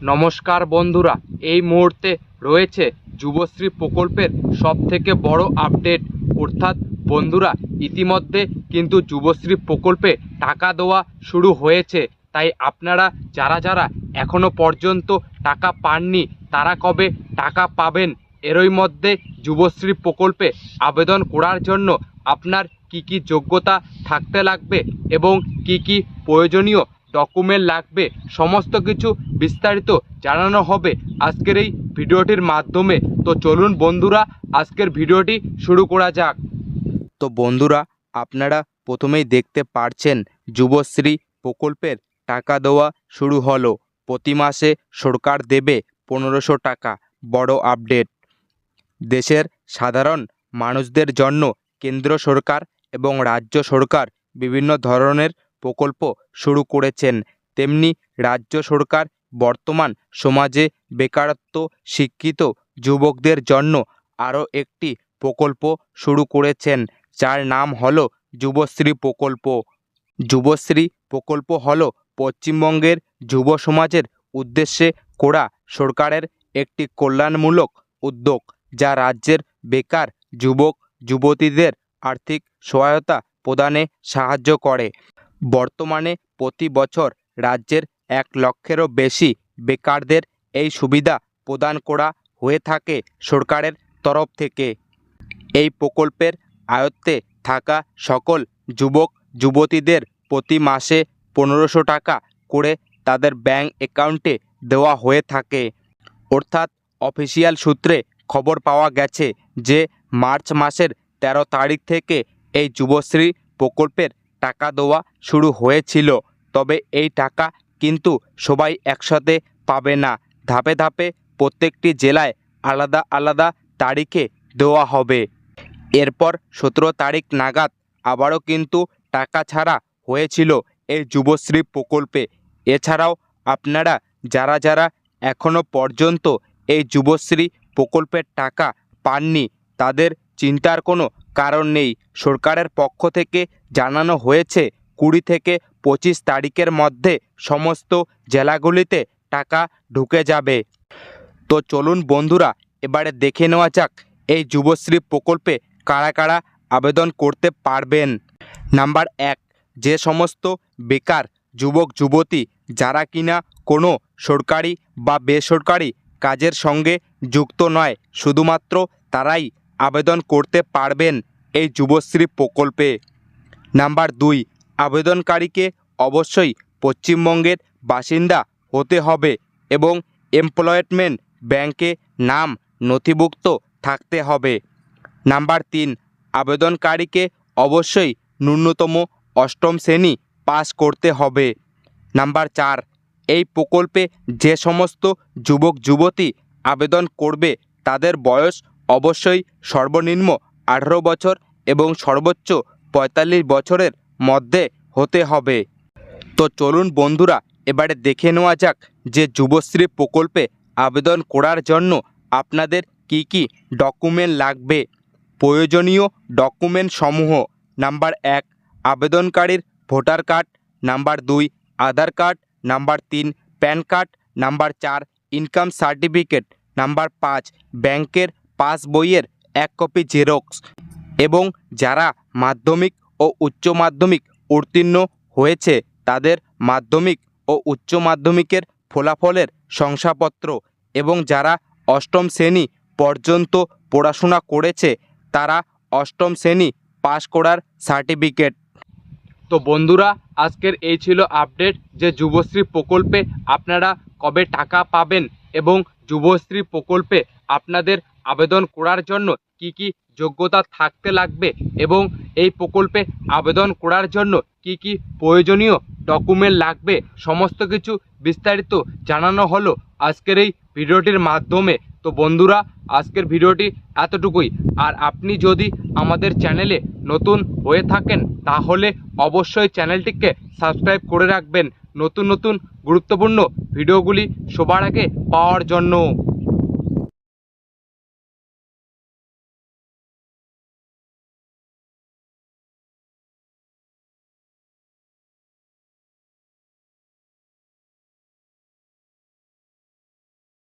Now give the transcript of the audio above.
নমস্কার বন্ধুরা, এই মুহূর্তে রয়েছে যুবশ্রী প্রকল্পের সবথেকে বড় আপডেট। অর্থাৎ বন্ধুরা, ইতিমধ্যে কিন্তু যুবশ্রী প্রকল্পে টাকা দেওয়া শুরু হয়েছে। তাই আপনারা যারা যারা এখনও পর্যন্ত টাকা পাননি, তারা কবে টাকা পাবেন? এরই মধ্যে যুবশ্রী প্রকল্পে আবেদন করার জন্য আপনার কি কি যোগ্যতা থাকতে লাগবে এবং কি কি প্রয়োজনীয় ডকুমেন্ট লাগবে, সমস্ত কিছু বিস্তারিত জানানো হবে আজকের এই ভিডিওটির মাধ্যমে। তো চলুন বন্ধুরা, আজকের ভিডিওটি শুরু করা যাক। তো বন্ধুরা, আপনারা প্রথমেই দেখতে পারছেন যুবশ্রী প্রকল্পের টাকা দেওয়া শুরু হলো। প্রতি মাসে সরকার দেবে পনেরোশো টাকা, বড় আপডেট দেশের সাধারণ মানুষদের জন্য কেন্দ্র সরকার এবং রাজ্য সরকার বিভিন্ন ধরনের প্রকল্প শুরু করেছেন। তেমনি রাজ্য সরকার বর্তমান সমাজে বেকারত্ব শিক্ষিত যুবকদের জন্য আরও একটি প্রকল্প শুরু করেছেন, যার নাম হলো যুবশ্রী প্রকল্প। যুবশ্রী প্রকল্প হল পশ্চিমবঙ্গের যুব সমাজের উদ্দেশ্যে করা সরকারের একটি কল্যাণমূলক উদ্যোগ, যা রাজ্যের বেকার যুবক, যুবতীদের আর্থিক সহায়তা প্রদানে সাহায্য করে। বর্তমানে প্রতি বছর রাজ্যের এক লক্ষেরও বেশি বেকারদের এই সুবিধা প্রদান করা হয়ে থাকে সরকারের তরফ থেকে। এই প্রকল্পের আয়ত্তে থাকা সকল যুবক, যুবতীদের প্রতি মাসে পনেরোশো টাকা করে তাদের ব্যাংক অ্যাকাউন্টে দেওয়া হয়ে থাকে। অর্থাৎ অফিসিয়াল সূত্রে খবর পাওয়া গেছে যে, মার্চ মাসের তেরো তারিখ থেকে এই যুবশ্রী প্রকল্পের টাকা দেওয়া শুরু হয়েছিল। তবে এই টাকা কিন্তু সবাই একসাথে পাবে না। ধাপে ধাপে প্রত্যেকটি জেলায় আলাদা আলাদা তারিখে দেওয়া হবে। এরপর সতেরো তারিখ নাগাদ আবারও কিন্তু টাকা ছাড়া হয়েছিল এই যুবশ্রী প্রকল্পে। এছাড়াও আপনারা যারা যারা এখনও পর্যন্ত এই যুবশ্রী প্রকল্পের টাকা পাননি, তাদের চিন্তার কোনো কারণ নেই। সরকারের পক্ষ থেকে জানানো হয়েছে, কুড়ি থেকে পঁচিশ তারিখের মধ্যে সমস্ত জেলাগুলিতে টাকা ঢুকে যাবে। তো চলুন বন্ধুরা, এবারে দেখে নেওয়া যাক, এই যুবশ্রী প্রকল্পে কারা কারা আবেদন করতে পারবেন। নাম্বার এক, যে সমস্ত বেকার যুবক, যুবতী, যারা কিনা কোনো সরকারি বা বেসরকারি কাজের সঙ্গে যুক্ত নয়, শুধুমাত্র তারাই আবেদন করতে পারবেন এই যুবশ্রী প্রকল্পে। নাম্বার দুই, আবেদনকারীকে অবশ্যই পশ্চিমবঙ্গের বাসিন্দা হতে হবে এবং এমপ্লয়েমেন্ট ব্যাংকে নাম নথিভুক্ত থাকতে হবে। নাম্বার তিন, আবেদনকারীকে অবশ্যই ন্যূনতম অষ্টম শ্রেণি পাস করতে হবে। নাম্বার চার, এই প্রকল্পে যে সমস্ত যুবক যুবতী আবেদন করবে তাদের বয়স অবশ্যই সর্বনিম্ন আঠারো বছর এবং সর্বোচ্চ পঁয়তাল্লিশ বছরের মধ্যে হতে হবে। তো চলুন বন্ধুরা, এবারে দেখে নেওয়া যাক যে যুবশ্রী প্রকল্পে আবেদন করার জন্য আপনাদের কি কি ডকুমেন্ট লাগবে। প্রয়োজনীয় ডকুমেন্ট সমূহ, নাম্বার এক, আবেদনকারীর ভোটার কার্ড, নাম্বার দুই, আধার কার্ড, নাম্বার তিন, প্যান কার্ড, নাম্বার চার, ইনকাম সার্টিফিকেট, নাম্বার পাঁচ, ব্যাংকের পাস বইয়ের এক কপি জেরক্স। এবং যারা মাধ্যমিক ও উচ্চ মাধ্যমিক উত্তীর্ণ হয়েছে, তাদের মাধ্যমিক ও উচ্চ মাধ্যমিকের ফলাফলের শংসাপত্র এবং যারা অষ্টম শ্রেণি পর্যন্ত পড়াশোনা করেছে, তারা অষ্টম শ্রেণি পাশ করার সার্টিফিকেট। তো বন্ধুরা, আজকের এই ছিল আপডেট যে যুবশ্রী প্রকল্পে আপনারা কবে টাকা পাবেন এবং যুবশ্রী প্রকল্পে আপনাদের আবেদন করার জন্য কি কি যোগ্যতা থাকতে লাগবে এবং এই প্রকল্পে আবেদন করার জন্য কি কি প্রয়োজনীয় ডকুমেন্ট লাগবে, সমস্ত কিছু বিস্তারিত জানানো হলো আজকের এই ভিডিওটির মাধ্যমে। তো বন্ধুরা, আজকের ভিডিওটি এতটুকুই। আর আপনি যদি আমাদের চ্যানেলে নতুন হয়ে থাকেন, তাহলে অবশ্যই চ্যানেলটিকে সাবস্ক্রাইব করে রাখবেন। নতুন নতুন গুরুত্বপূর্ণ ভিডিওগুলি সবার আগে পাওয়ার জন্য।